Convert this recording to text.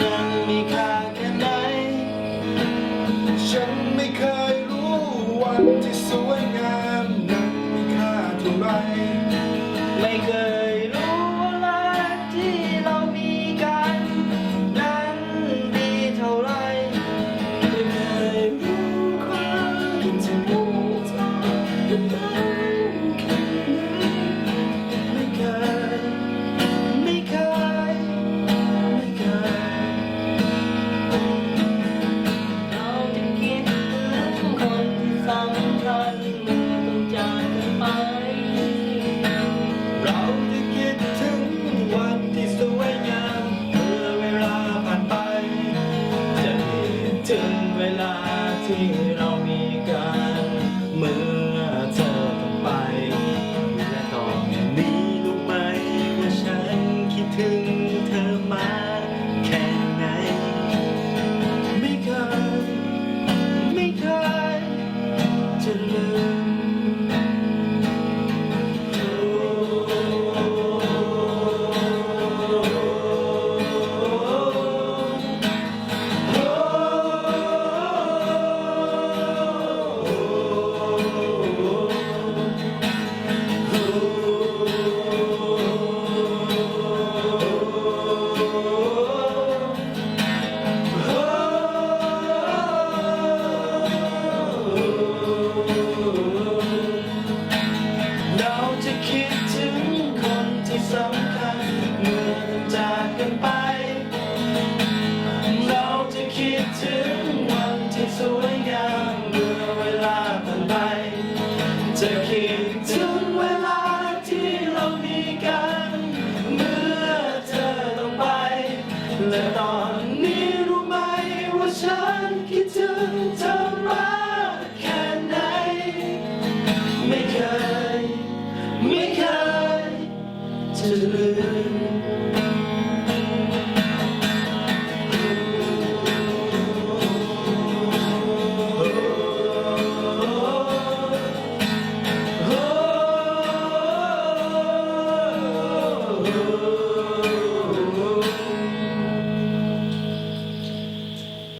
นั้นมีค่าแค่ไหน ฉันไม่เคยรู้วันที่สวยงามนั้มีค่าเท่าไรไม่เคย ถึงเวลาที่เรามีกัน ฉันคิดถึงเธอมากแค่ไหน ไม่เคย ไม่เคยจะลืม